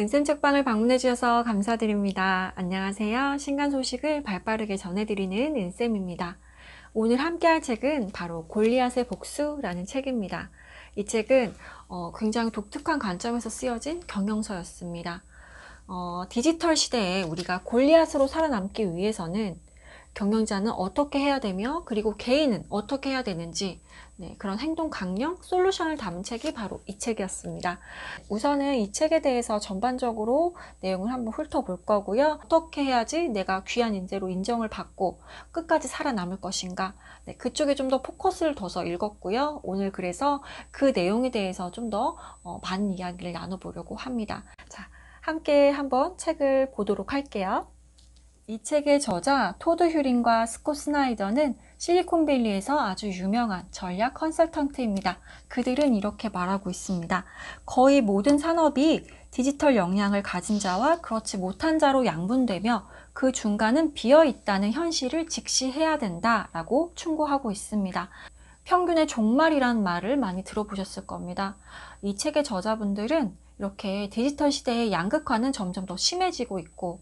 은쌤 책방을 방문해 주셔서 감사드립니다. 안녕하세요. 신간 소식을 발빠르게 전해드리는 은쌤입니다. 오늘 함께할 책은 바로 골리앗의 복수라는 책입니다. 이 책은 어, 굉장히 독특한 관점에서 쓰여진 경영서였습니다. 어, 디지털 시대에 우리가 골리앗으로 살아남기 위해서는 경영자는 어떻게 해야 되며 그리고 개인은 어떻게 해야 되는지 네, 그런 행동 강령 솔루션을 담은 책이 바로 이 책이었습니다. 우선은 이 책에 대해서 전반적으로 내용을 한번 훑어볼 거고요. 어떻게 해야지 내가 귀한 인재로 인정을 받고 끝까지 살아남을 것인가. 네, 그쪽에 좀 더 포커스를 둬서 읽었고요. 오늘 그래서 그 내용에 대해서 좀더 어, 많은 이야기를 나눠보려고 합니다. 자, 함께 한번 책을 보도록 할게요. 이 책의 저자 토드 휴링과 스콧 스나이더는 실리콘밸리에서 아주 유명한 전략 컨설턴트입니다. 그들은 이렇게 말하고 있습니다. 거의 모든 산업이 디지털 역량을 가진 자와 그렇지 못한 자로 양분되며 그 중간은 비어 있다는 현실을 직시해야 된다라고 충고하고 있습니다. 평균의 종말이라는 말을 많이 들어보셨을 겁니다. 이 책의 저자분들은 이렇게 디지털 시대의 양극화는 점점 더 심해지고 있고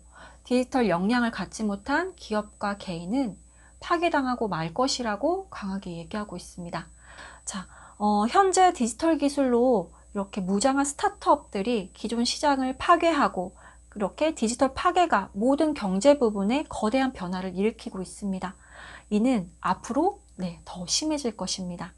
디지털 역량을 갖지 못한 기업과 개인은 파괴당하고 말 것이라고 강하게 얘기하고 있습니다. 자, 어, 현재 디지털 기술로 이렇게 무장한 스타트업들이 기존 시장을 파괴하고 그렇게 디지털 파괴가 모든 경제 부분에 거대한 변화를 일으키고 있습니다. 이는 앞으로 네, 더 심해질 것입니다.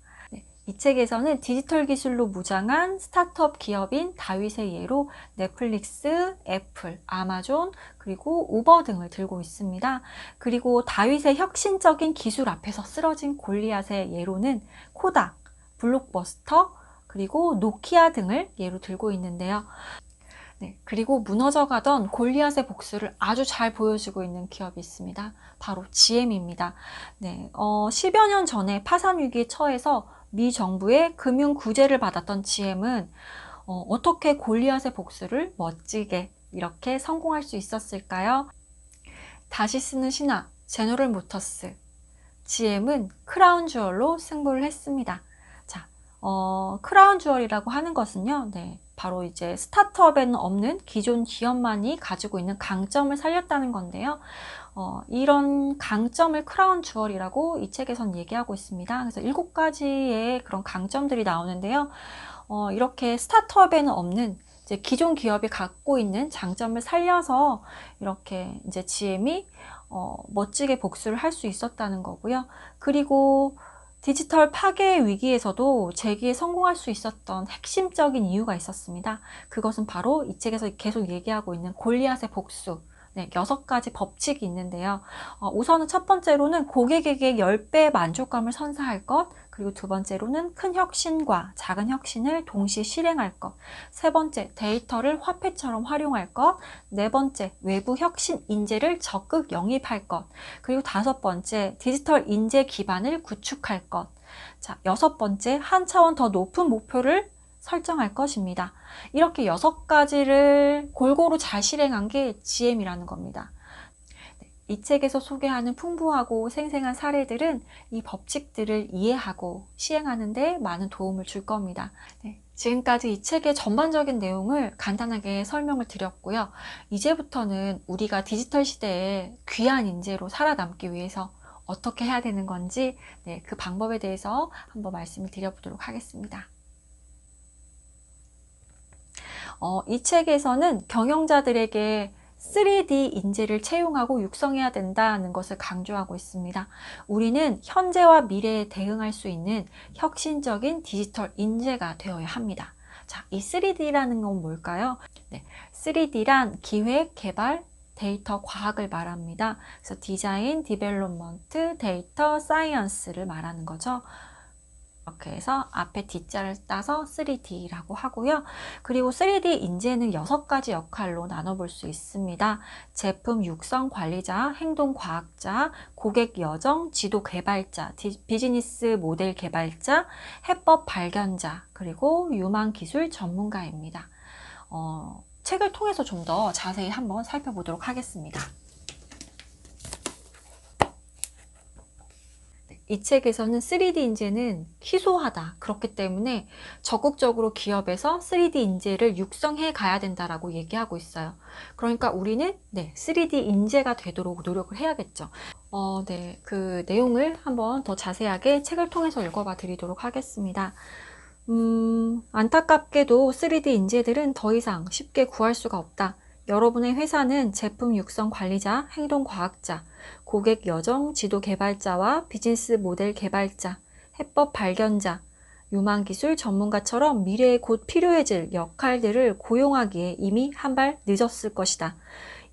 네, 이 책에서는 디지털 기술로 무장한 스타트업 기업인 다윗의 예로 넷플릭스, 애플, 아마존, 그리고 우버 등을 들고 있습니다. 그리고 다윗의 혁신적인 기술 앞에서 쓰러진 골리앗의 예로는 코닥, 블록버스터, 그리고 노키아 등을 예로 들고 있는데요. 네, 그리고 무너져가던 골리앗의 복수를 아주 잘 보여주고 있는 기업이 있습니다. 바로 GM입니다. 네, 어, 10여 년 전에 파산 위기에 처해서 미 정부의 금융 구제를 받았던 GM은 어, 어떻게 골리앗의 복수를 멋지게 이렇게 성공할 수 있었을까요? 다시 쓰는 신화, 제너럴 모터스. GM은 크라운 주얼로 승부를 했습니다. 자, 어, 크라운 주얼이라고 하는 것은요, 네, 바로 이제 스타트업에는 없는 기존 기업만이 가지고 있는 강점을 살렸다는 건데요. 어, 이런 강점을 크라운 주얼이라고 이 책에선 얘기하고 있습니다. 그래서 일곱 가지의 그런 강점들이 나오는데요. 어, 이렇게 스타트업에는 없는 기존 기업이 갖고 있는 장점을 살려서 이렇게 이제 GM이 어, 멋지게 복수를 할 수 있었다는 거고요. 그리고 디지털 파괴 위기에서도 재기에 성공할 수 있었던 핵심적인 이유가 있었습니다. 그것은 바로 이 책에서 계속 얘기하고 있는 골리앗의 복수. 네, 여섯 가지 법칙이 있는데요. 어, 우선은 첫 번째로는 고객에게 10배의 만족감을 선사할 것, 그리고 두 번째로는 큰 혁신과 작은 혁신을 동시에 실행할 것. 세 번째, 데이터를 화폐처럼 활용할 것. 네 번째, 외부 혁신 인재를 적극 영입할 것. 그리고 다섯 번째, 디지털 인재 기반을 구축할 것. 자, 여섯 번째, 한 차원 더 높은 목표를 설정할 것입니다. 이렇게 여섯 가지를 골고루 잘 실행한 게 GM이라는 겁니다. 이 책에서 소개하는 풍부하고 생생한 사례들은 이 법칙들을 이해하고 시행하는 데 많은 도움을 줄 겁니다. 네, 지금까지 이 책의 전반적인 내용을 간단하게 설명을 드렸고요. 이제부터는 우리가 디지털 시대에 귀한 인재로 살아남기 위해서 어떻게 해야 되는 건지 네, 그 방법에 대해서 한번 말씀을 드려보도록 하겠습니다. 어, 이 책에서는 경영자들에게 3D 인재를 채용하고 육성해야 된다는 것을 강조하고 있습니다. 우리는 현재와 미래에 대응할 수 있는 혁신적인 디지털 인재가 되어야 합니다. 자, 이 3D라는 건 뭘까요? 네, 3D란 기획, 개발, 데이터, 과학을 말합니다. 그래서 디자인, 디벨롭먼트, 데이터, 사이언스를 말하는 거죠. 이렇게 해서 앞에 D자를 따서 3D라고 하고요. 그리고 3D 인재는 여섯 가지 역할로 나눠볼 수 있습니다. 제품 육성 관리자, 행동 과학자, 고객 여정, 지도 개발자, 비즈니스 모델 개발자, 해법 발견자, 그리고 유망 기술 전문가입니다. 어, 책을 통해서 좀 더 자세히 한번 살펴보도록 하겠습니다. 이 책에서는 3D 인재는 희소하다. 그렇기 때문에 적극적으로 기업에서 3D 인재를 육성해 가야 된다라고 얘기하고 있어요. 그러니까 우리는 네, 3D 인재가 되도록 노력을 해야겠죠. 어, 네, 그 내용을 한번 더 자세하게 책을 통해서 읽어봐 드리도록 하겠습니다. 음, 안타깝게도 3D 인재들은 더 이상 쉽게 구할 수가 없다. 여러분의 회사는 제품 육성 관리자, 행동 과학자, 고객 여정 지도 개발자와 비즈니스 모델 개발자, 해법 발견자, 유망 기술 전문가처럼 미래에 곧 필요해질 역할들을 고용하기에 이미 한 발 늦었을 것이다.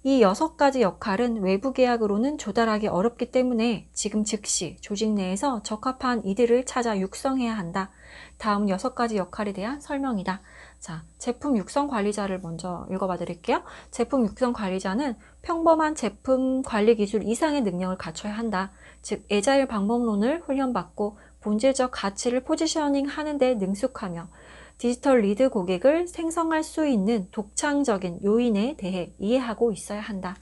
이 여섯 가지 역할은 외부 계약으로는 조달하기 어렵기 때문에 지금 즉시 조직 내에서 적합한 이들을 찾아 육성해야 한다. 다음 여섯 가지 역할에 대한 설명이다. 자, 제품 육성 관리자를 먼저 읽어봐 드릴게요. 제품 육성 관리자는 평범한 제품 관리 기술 이상의 능력을 갖춰야 한다. 즉, 에자일 방법론을 훈련받고 본질적 가치를 포지셔닝 하는 데 능숙하며 디지털 리드 고객을 생성할 수 있는 독창적인 요인에 대해 이해하고 있어야 한다.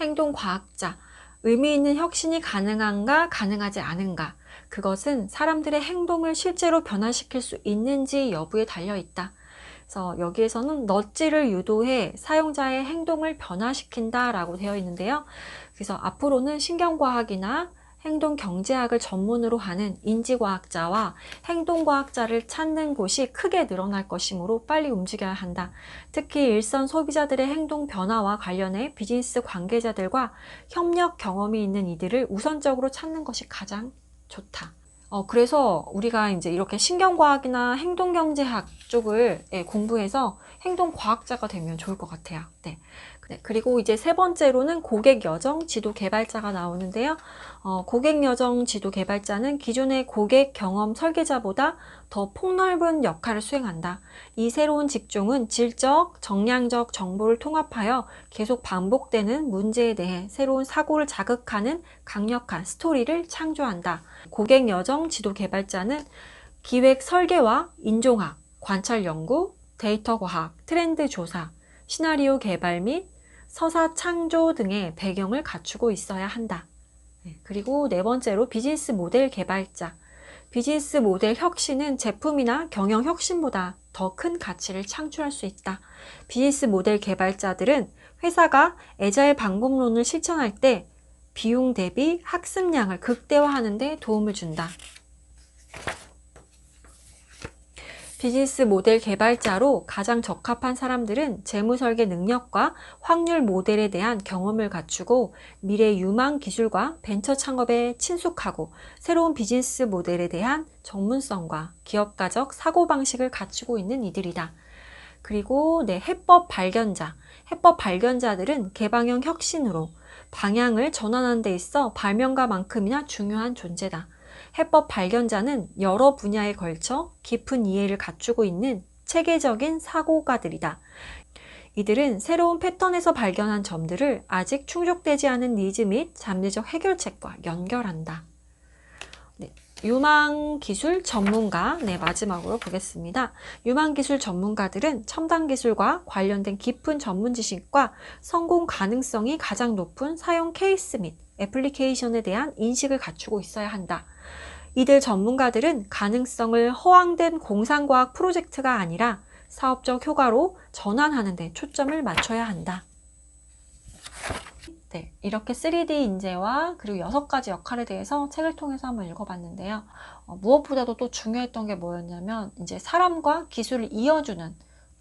행동 과학자. 의미 있는 혁신이 가능한가, 가능하지 않은가. 그것은 사람들의 행동을 실제로 변화시킬 수 있는지 여부에 달려 있다. 그래서 여기에서는 넛지를 유도해 사용자의 행동을 변화시킨다 라고 되어 있는데요. 그래서 앞으로는 신경과학이나 행동 경제학을 전문으로 하는 인지과학자와 행동과학자를 찾는 곳이 크게 늘어날 것이므로 빨리 움직여야 한다. 특히 일선 소비자들의 행동 변화와 관련해 비즈니스 관계자들과 협력 경험이 있는 이들을 우선적으로 찾는 것이 가장 좋다. 어, 그래서 우리가 이제 이렇게 신경과학이나 행동경제학 쪽을 예, 공부해서 행동과학자가 되면 좋을 것 같아요. 네. 네, 그리고 이제 세 번째로는 고객 여정 지도 개발자가 나오는데요. 어, 고객 여정 지도 개발자는 기존의 고객 경험 설계자보다 더 폭넓은 역할을 수행한다. 이 새로운 직종은 질적, 정량적 정보를 통합하여 계속 반복되는 문제에 대해 새로운 사고를 자극하는 강력한 스토리를 창조한다. 고객 여정 지도 개발자는 기획 설계와 인종학, 관찰 연구, 데이터 과학, 트렌드 조사, 시나리오 개발 및 서사 창조 등의 배경을 갖추고 있어야 한다. 네, 그리고 네 번째로 비즈니스 모델 개발자. 비즈니스 모델 혁신은 제품이나 경영 혁신보다 더 큰 가치를 창출할 수 있다. 비즈니스 모델 개발자들은 회사가 에자일 방법론을 실천할 때 비용 대비 학습량을 극대화하는 데 도움을 준다. 비즈니스 모델 개발자로 가장 적합한 사람들은 재무 설계 능력과 확률 모델에 대한 경험을 갖추고 미래 유망 기술과 벤처 창업에 친숙하고 새로운 비즈니스 모델에 대한 전문성과 기업가적 사고방식을 갖추고 있는 이들이다. 그리고 네, 해법 발견자. 해법 발견자들은 개방형 혁신으로 방향을 전환하는 데 있어 발명가만큼이나 중요한 존재다. 해법 발견자는 여러 분야에 걸쳐 깊은 이해를 갖추고 있는 체계적인 사고가들이다. 이들은 새로운 패턴에서 발견한 점들을 아직 충족되지 않은 니즈 및 잠재적 해결책과 연결한다. 네, 유망 기술 전문가, 네, 마지막으로 보겠습니다. 유망 기술 전문가들은 첨단 기술과 관련된 깊은 전문 지식과 성공 가능성이 가장 높은 사용 케이스 및 애플리케이션에 대한 인식을 갖추고 있어야 한다. 이들 전문가들은 가능성을 허황된 공상과학 프로젝트가 아니라 사업적 효과로 전환하는 데 초점을 맞춰야 한다. 네, 이렇게 3D 인재와 그리고 여섯 가지 역할에 대해서 책을 통해서 한번 읽어봤는데요. 어, 무엇보다도 또 중요했던 게 뭐였냐면 이제 사람과 기술을 이어주는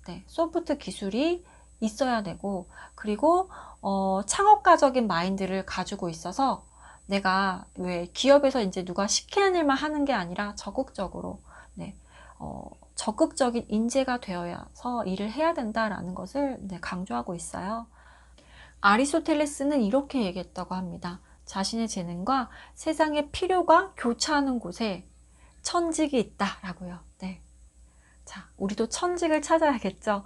네, 소프트 기술이 있어야 되고 그리고 어, 창업가적인 마인드를 가지고 있어서 내가 왜 기업에서 이제 누가 시키는 일만 하는 게 아니라 적극적으로 네, 어, 적극적인 인재가 되어서 일을 해야 된다라는 것을 네, 강조하고 있어요. 아리스토텔레스는 이렇게 얘기했다고 합니다. 자신의 재능과 세상의 필요가 교차하는 곳에 천직이 있다라고요. 네. 자, 우리도 천직을 찾아야겠죠.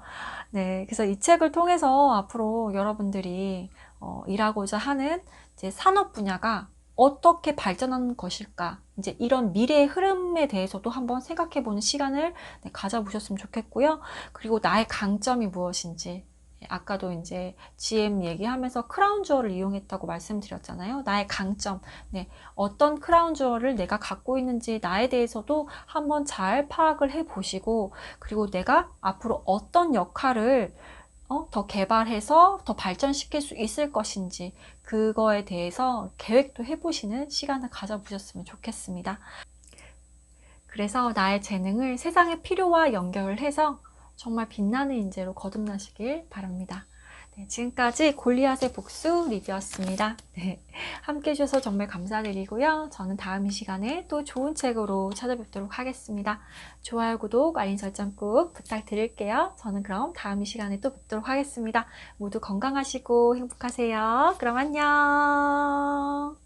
네. 그래서 이 책을 통해서 앞으로 여러분들이 어, 일하고자 하는 이제 산업 분야가 어떻게 발전하는 것일까? 이제 이런 미래의 흐름에 대해서도 한번 생각해 보는 시간을 네, 가져보셨으면 좋겠고요. 그리고 나의 강점이 무엇인지, 네, 아까도 이제 GM 얘기하면서 크라운 주어를 이용했다고 말씀드렸잖아요. 나의 강점. 네, 어떤 크라운 주어를 내가 갖고 있는지 나에 대해서도 한번 잘 파악을 해 보시고, 그리고 내가 앞으로 어떤 역할을 어, 더 개발해서 더 발전시킬 수 있을 것인지, 그거에 대해서 계획도 해보시는 시간을 가져보셨으면 좋겠습니다. 그래서 나의 재능을 세상의 필요와 연결을 해서 정말 빛나는 인재로 거듭나시길 바랍니다. 네, 지금까지 골리앗의 복수 리뷰였습니다. 네, 함께 해주셔서 정말 감사드리고요. 저는 다음 이 시간에 또 좋은 책으로 찾아뵙도록 하겠습니다. 좋아요, 구독, 알림 설정 꼭 부탁드릴게요. 저는 그럼 다음 이 시간에 또 뵙도록 하겠습니다. 모두 건강하시고 행복하세요. 그럼 안녕.